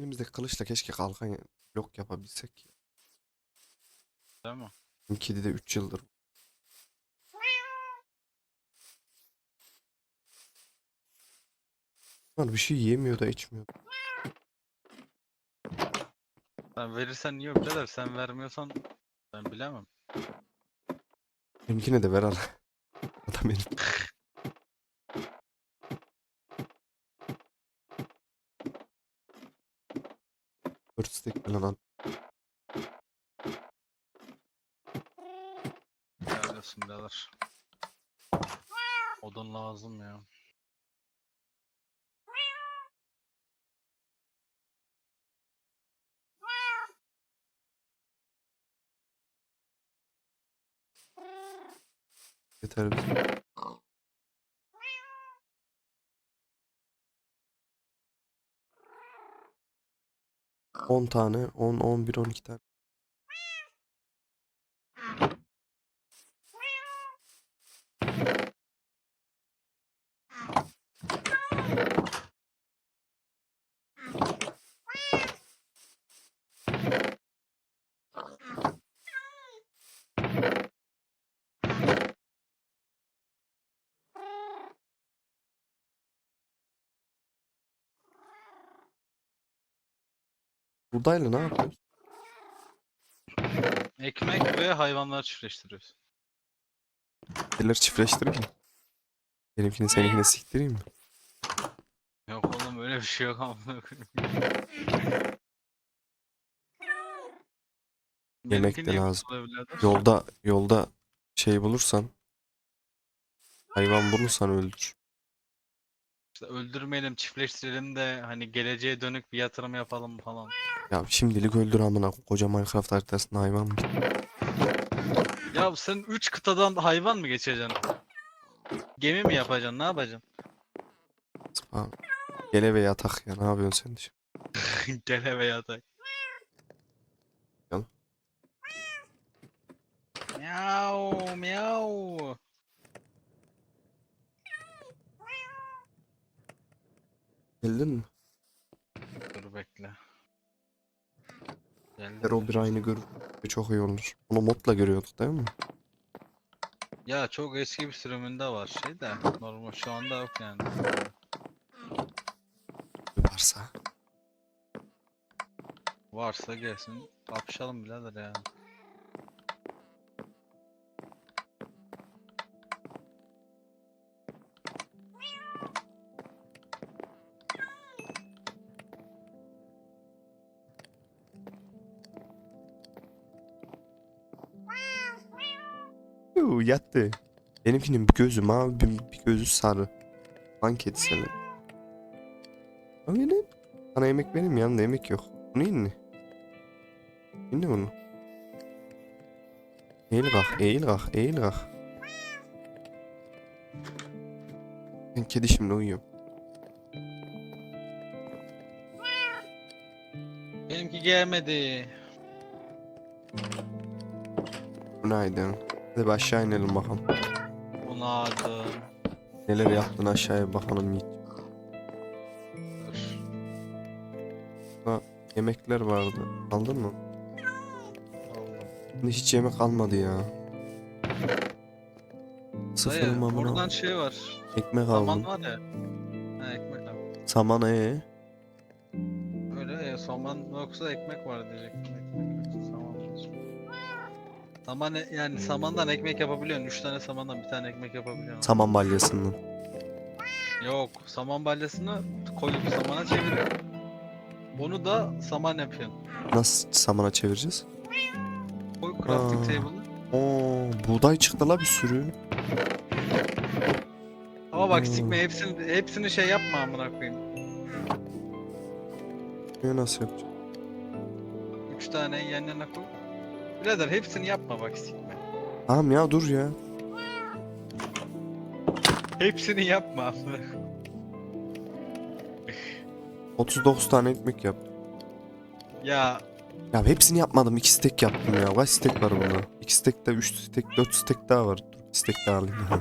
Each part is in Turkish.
Elimizde kılıçla keşke kalkan blok yapabilsek. ya. Değil mi? Kedi de 3 yıldır. Lan bir şey yemiyor da içmiyor. Sen verirsen iyi birader. Sen vermiyorsan ben bilemem. Benimkine de ver al. Adam benim. Dört stek falan al. Helal olsun birader. Odun lazım ya. Yeter bize. On tane, on, on bir, on iki tane. Buğdayla ne yapıyoruz? Ekmek ve hayvanlar çiftleştiriyoruz. Eller çiftleştireyim mi? Benimkini seninkine siktireyim mi? Yok oğlum öyle bir şey yok amına koyayım. Yemek de lazım. birader? Yolda yolda şey bulursan hayvan bulursan öldür. İşte öldürmeyelim, çiftleştirelim de hani geleceğe dönük bir yatırım yapalım falan. Ya şimdilik öldür amına koca Minecraft haritasında hayvan mı? Ya sen 3 kıtadan hayvan mı geçeceksin? Gemi mi yapacaksın? Ne yapacaksın? Abi, Gele ve yatak ya ne yapıyorsun sen de? Gele ve yatak. Gel. Miau miau. Geldin mi? Dur bekle. Geldim. Her o bir aynı gör çok iyi olur. Onu modla görüyorduk değil mi? Ya çok eski bir sürümünde var şey de normal şu anda yok yani. Varsa. Varsa gelsin kapışalım birader yani. Yattı. Benimkinin bir gözü mavi bir, bir gözü sarı. Anket senin. Öyle. Sana yemek vereyim yanında yemek yok. Bunu yiyin mi? Yiyin bunu? Eğil kalk, eğil kalk, eğil kalk. Ben kedi şimdi uyuyorum. Benimki gelmedi. Günaydın. Hadi bir aşağı inelim bakalım. Bunadım. Neler yaptın aşağıya bakalım Yiğit. Dur. Yemekler vardı. Aldın mı? Aldım. Şimdi hiç yemek kalmadı ya. Sıfır Dayı mamına buradan şey var. ekmek Saman aldım. var ya. Ha ekmek al. Saman ee? Öyle ya saman yoksa ekmek var diyecektim. Saman e- yani samandan ekmek yapabiliyorsun. 3 tane samandan bir tane ekmek yapabiliyorsun. Saman balyasından. Yok, saman balyasını koyup samana çeviriyorsun. Onu da saman yapıyorsun. Nasıl samana çevireceğiz? Koy crafting table'ı. Oo, buğday çıktı la bir sürü. Ama bak Hmm. sikme hepsini hepsini şey yapma amına koyayım. Ne nasıl yapacağız? 3 tane yan yana koy. Birader hepsini yapma bak sikme. Tamam ya dur ya. Hepsini yapma amına. 39 tane ekmek yap. Ya Ya hepsini yapmadım. 2 stek yaptım ya. Kaç stek var bunda? 2 stek de 3 stek 4 stek daha var. Dur 2 stek daha alayım.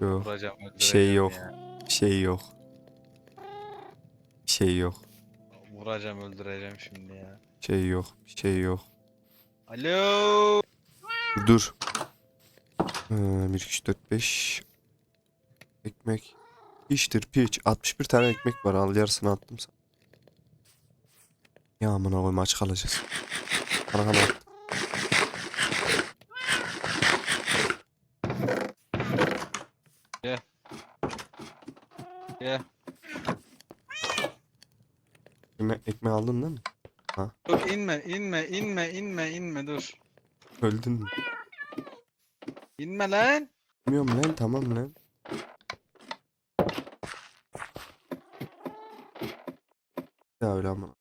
Yok. Vuracağım şey yok. ya. Şey yok. Şey yok. Vuracağım öldüreceğim şimdi ya. Şey yok. Bir şey yok. Alo. Dur dur. Ee, 1, 2, 3, 4, 5. Ekmek. Piştir piç. 61 tane ekmek var. Al yarısını attım sana. Ya amına koyayım aç kalacağız. Bana hemen at. Gel. Ekme ekmeği aldın değil mi? Dur inme inme inme inme inme dur. Öldün mü? İnme lan. Bilmiyorum lan tamam lan. Ya öyle ama.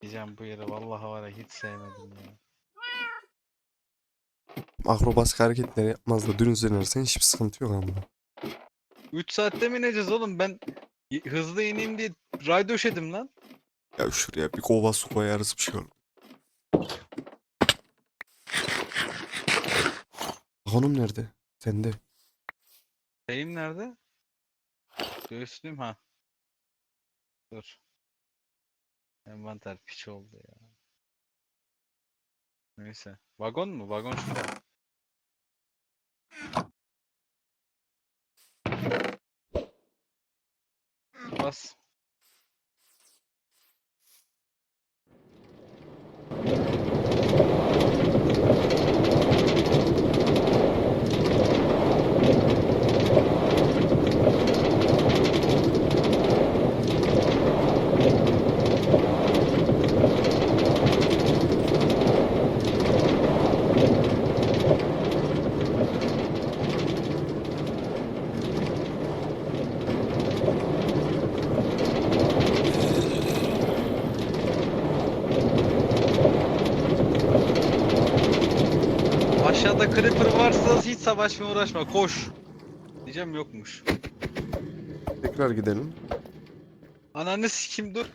Diyeceğim bu yeri vallahi var ya hiç sevmedim ya. Akrobasik hareketleri yapmaz da dürüst dönersen hiçbir sıkıntı yok ama. 3 saatte mi ineceğiz oğlum ben hızlı ineyim diye ray döşedim lan. Ya şuraya bir kova su koyarız bir şey olur. Hanım nerede? Sende. Şeyim nerede? Göğüslüğüm ha. Dur. Envanter piç oldu ya. Neyse. Vagon mu? Vagon şurada. us. Savaşma uğraşma koş. Diyeceğim yokmuş. Tekrar gidelim. Ananı sikim dur.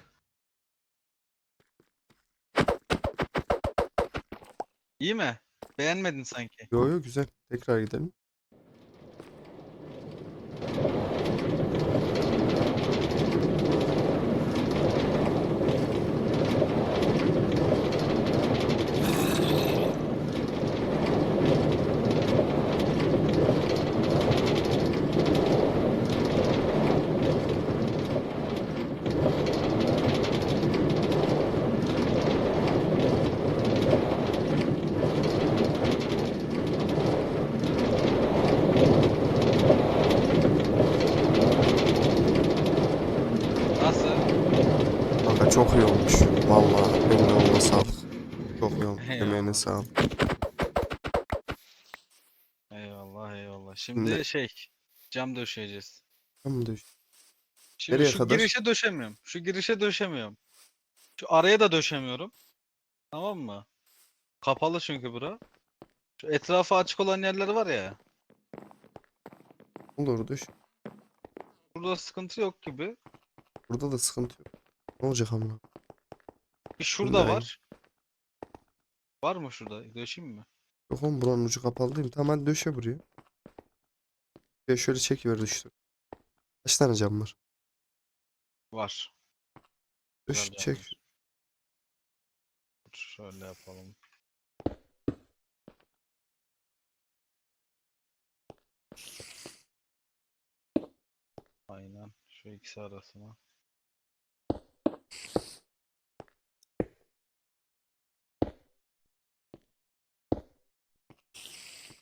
İyi mi? Beğenmedin sanki. Yo yo güzel. Tekrar gidelim. Nasıl? Kanka çok iyi olmuş. Vallahi eline olma sağlık. Çok iyi olmuş. Eyvallah. Emeğine sağlık. Eyvallah eyvallah. Şimdi Şimdi- şey cam döşeyeceğiz. Tamam da. Şimdi Nereye şu kadar? girişe döşemiyorum. Şu girişe döşemiyorum. Şu araya da döşemiyorum. Tamam mı? Kapalı çünkü bura. Şu etrafı açık olan yerler var ya. Olur düş. Burada sıkıntı yok gibi. Burada da sıkıntı yok. Ne olacak amına? Bir şurada var. Var mı şurada? Döşeyim mi? Yok oğlum buranın ucu kapalı değil mi? Tamam hadi döşe buraya. Ya şöyle çekiver işte. Kaç tane cam var? Var. Döş Güzel çek. yapmış. Dur, Şöyle yapalım. Aynen. Şu ikisi arasına.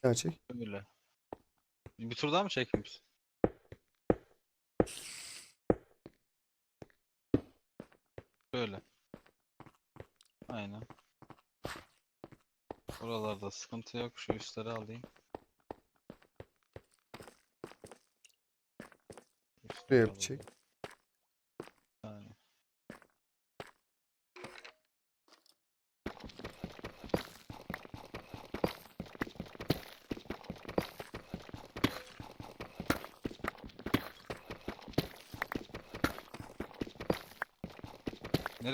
Daha çek. Öyle. Bir tur daha mı çekeyim? Böyle. Aynen. Buralarda sıkıntı yok. Şu üstleri alayım. Üstleri Şuraya çek.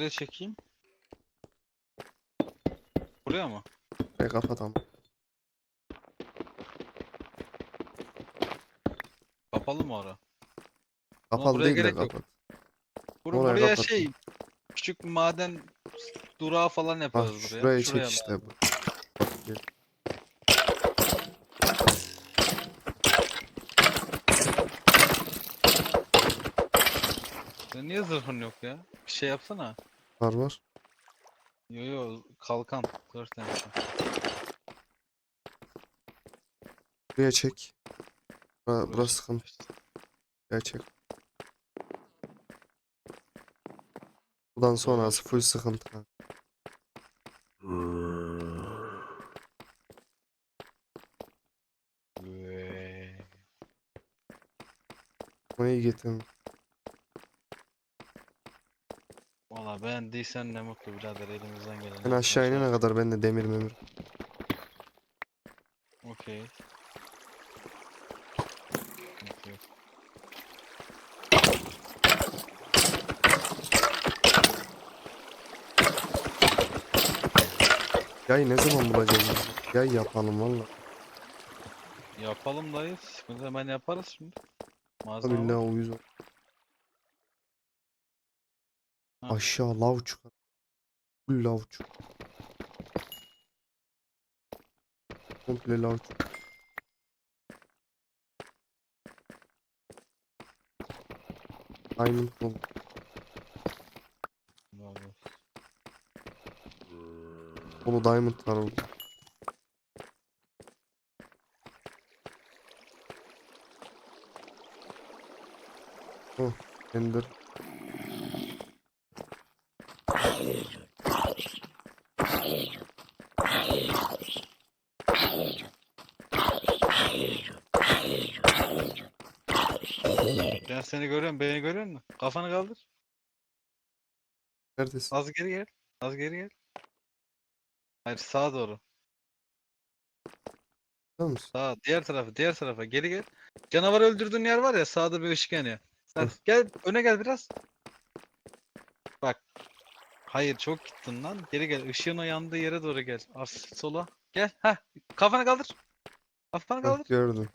Nereye çekeyim? Buraya mı? Burayı kapat ama. Kapalı mı ora? Kapalı buraya değil de gerek yok. kapalı. Bur Oraya buraya kapat. şey küçük maden durağı falan Bak yaparız buraya. şuraya çek işte bağlı. bu. Gel. Niye zırhın yok ya? Bir şey yapsana. Var var. Yo yo kalkan. Dört tane. Buraya çek. Bura, burası sıkıntı. Buraya çek. Buradan sonrası full sıkıntı. Bunu iyi getirin. Valla beğendiysen ne mutlu birader elimizden gelen. Ben aşağı inene kadar ben de demir memir. Okey. Yok. Yay ne zaman bulacağız? biz? Yay yapalım valla. Yapalım dayı. Sıkıntı hemen yaparız şimdi. Malzeme Billahi var. uyuz ol. Ha. Aşağı lav çıkar. Lav çıkar. Komple lav çıkar. Diamond. Vallahi. Bolu diamond var orada. Oh, ender. Seni görüyorum, beni görüyor musun? Kafanı kaldır. Neredesin? Az geri gel. Az geri gel. Hayır sağa doğru. Biliyor musun? Sağa. Diğer tarafa. Diğer tarafa. Geri gel. Canavar öldürdüğün yer var ya sağda bir ışık yanıyor. Sen Hı. gel öne gel biraz. Bak. Hayır çok gittin lan. Geri gel. Işığın o yandığı yere doğru gel. Hafif sola. Gel. Heh. Kafanı kaldır. Kafanı kaldır. gördüm.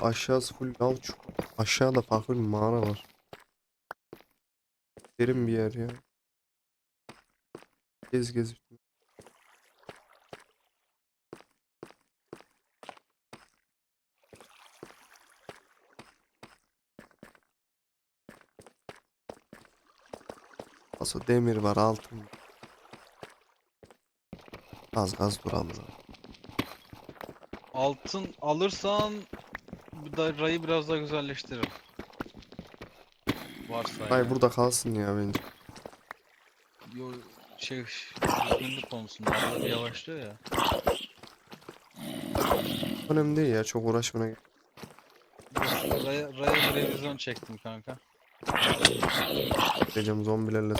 Aşağısı full lav çukur. Aşağıda farklı bir mağara var. Derin bir yer ya. Gez gez. Nasıl demir var altın. var. Az gaz duralım. Altın alırsan bu da rayı biraz daha güzelleştirir. Varsa Hayır yani. burada kalsın ya bence. Yo, şey düzgünlük konusunda arada bir yavaşlıyor ya. Önemli değil ya çok uğraşmana gerek. Raya, raya bir revizyon çektim kanka. Gideceğim zombilerle.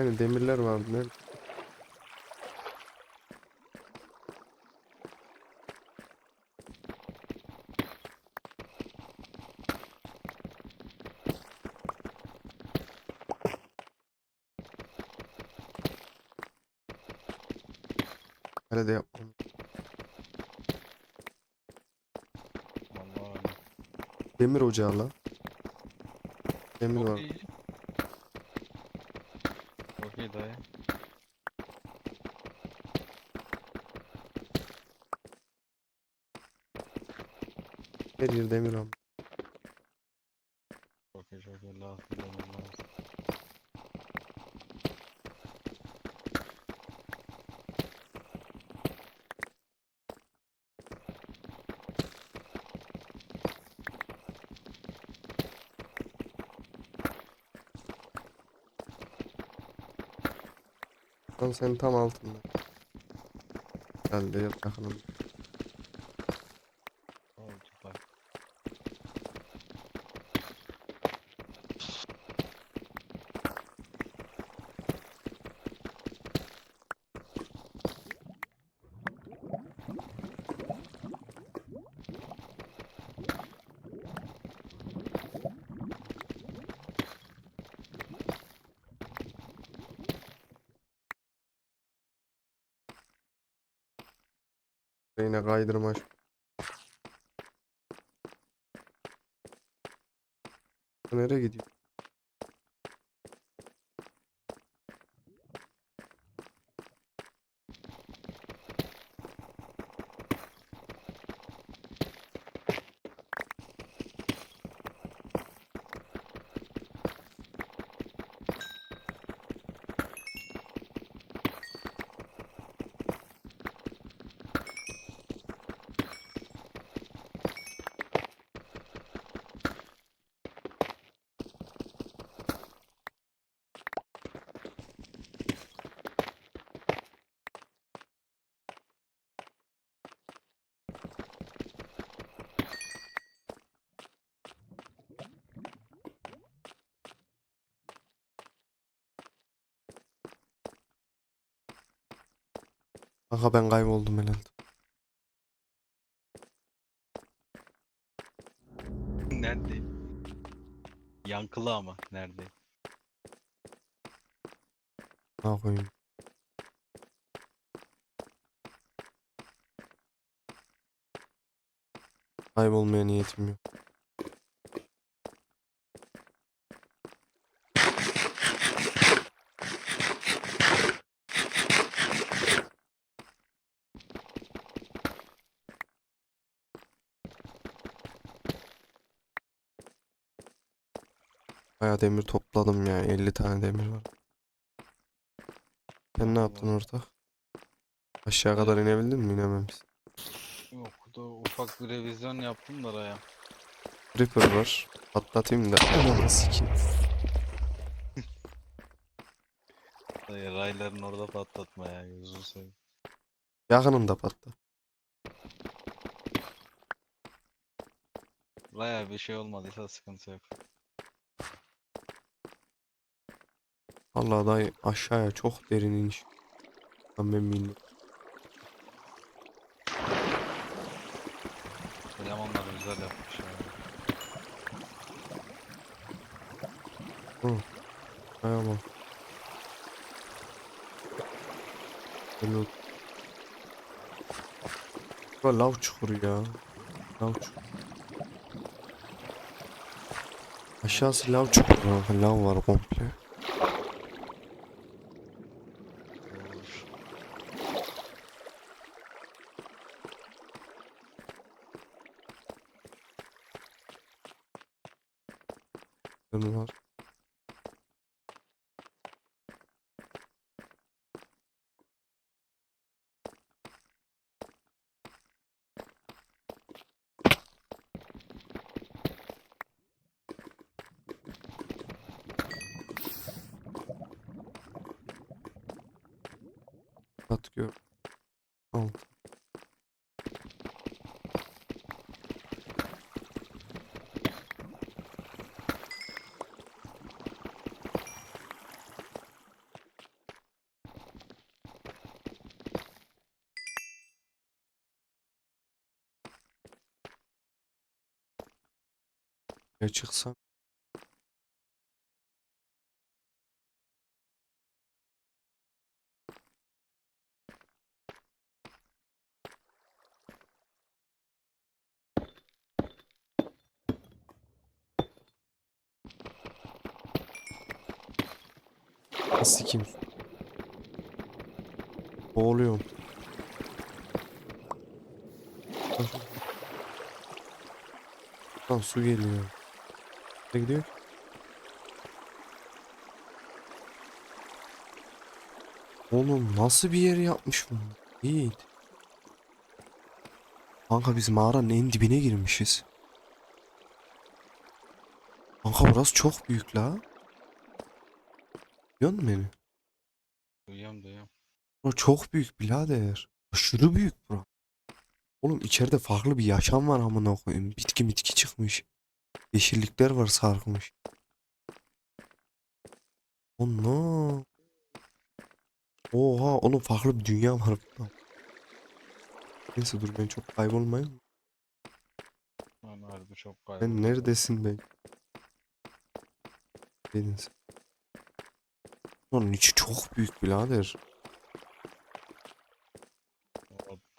Hani demirler vardı ne? Öyle de yapmam. Vallahi. Demir ocağı la. Demir Çok var. iyi. Çok iyi dayı. Demir. Lazım demir lazım. Lan senin tam altında. Geldi yakınım. Oldu bak. Yine kaydırma. Nereye gidiyor? Aha ben kayboldum herhalde. Neredeyim? Yankılı ama neredeyim? Ne koyayım? Kaybolmaya niyetim yok. Bayağı demir topladım ya. 50 tane demir var. Sen ne yaptın ortak? Aşağı kadar inebildin mi? İnememişsin. Ufak bir revizyon yaptım da ya. Creeper var. Patlatayım da. Ananı sikeyim. Dayı rayların orada patlatma ya gözünü seveyim. Yakınında patlat. Raya bir şey olmadıysa sıkıntı yok. Vallahi dayı aşağıya çok derin iniş. Ben bilmiyorum. Elemanlar güzel yapmış ya. Hay Allah. Ol- Bu lav çukuru ya. Lav çukuru. Aşağısı lav çukuru. Lav var komple. Olur. Yanı var. At gör. Al. Ya çıksam. Sikim. Boğuluyorum. Lan su geliyor. Ne gidiyor? Oğlum nasıl bir yer yapmış bunu? Yiğit. Kanka biz mağaranın en dibine girmişiz. Kanka burası çok büyük la. Biliyor musun beni? Duyuyorum duyuyorum. Bura çok büyük birader. Aşırı büyük bura. Oğlum içeride farklı bir yaşam var amına koyayım. Bitki mitki çıkmış. Yeşillikler var sarkmış. Ana. Oha oğlum farklı bir dünya var burada. Neyse dur ben çok kaybolmayayım. Lan harbi çok Ben kayboldu. neredesin ben? Deniz. Onun içi çok büyük birader.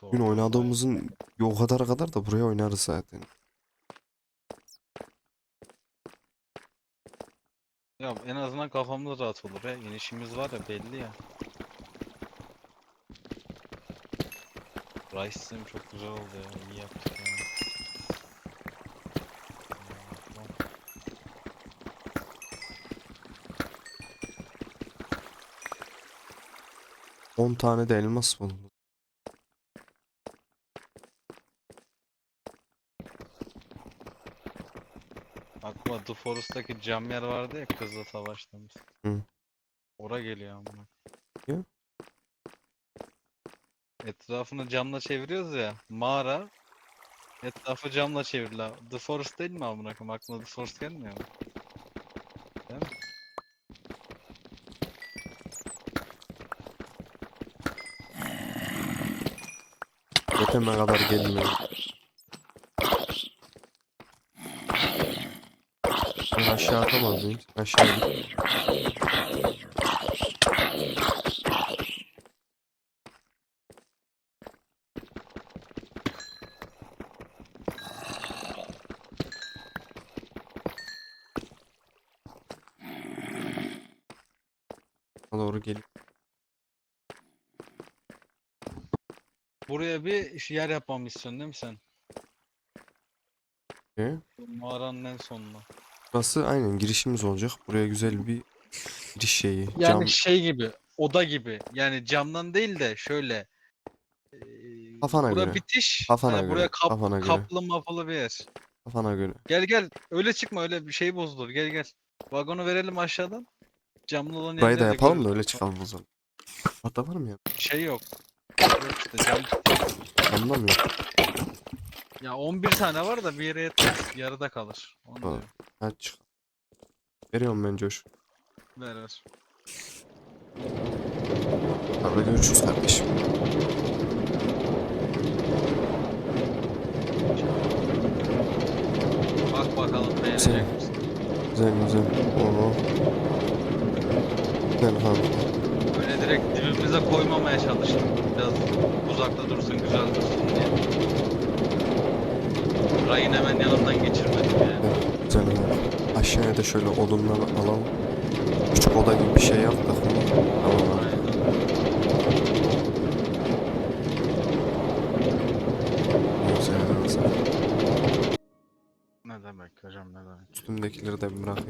Doğru. oynadığımızın o kadar kadar da buraya oynarız zaten. Ya en azından kafamda rahat olur ya. İnişimiz var ya belli ya. Rice çok güzel oldu ya. iyi yaptık. Tamam. 10 tane de elmas buldum. The Forest'taki cam yer vardı ya kızla savaştığımız. Hı. Ora geliyor amına. Ya? Etrafını camla çeviriyoruz ya. Mağara. Etrafı camla çevrili. The Forest değil mi amına koyayım? Aklına The Forest gelmiyor mu? Değil mi? Tepeme kadar gelmiyor. Aşağı atamaz mıyım? Aşağı git. Doğru geliyor. Buraya bir iş- yer yapmamı istiyorsun değil mi sen? Ne? Mağaranın en sonuna. Burası aynen girişimiz olacak. Buraya güzel bir giriş şeyi. Yani Cam. şey gibi, oda gibi. Yani camdan değil de şöyle. eee, Kafana bura göre. bitiş. Kafana hani göre, buraya kap, kafana göre. kaplı maplı bir yer. Kafana göre. Gel gel. Öyle çıkma öyle bir şey bozulur. Gel gel. Vagonu verelim aşağıdan. Camlı olan Burayı da yapalım da öyle çıkalım o zaman. Hatta var mı ya? Şey yok. Yok işte cam. Anlamıyorum. Ya 11 tane var da bir yere yetmez. Yarıda kalır. Onu Ha. diyorum. Hadi çık. Veriyorum ben Coş. Ver ver. Abi görüşürüz kardeşim. Bak bakalım beğenecek misin? Güzel güzel. Oo. Güzel abi. Böyle direkt dibimize koymamaya çalıştım. Biraz uzakta dursun, güzel dursun diye. Rayın hemen yanından geçirmedim yani. Güzel da şöyle odunlar alalım. Küçük oda gibi bir şey yaptık? Tamam abi. Ne demek hocam ne demek. Üstümdekileri de bırakayım.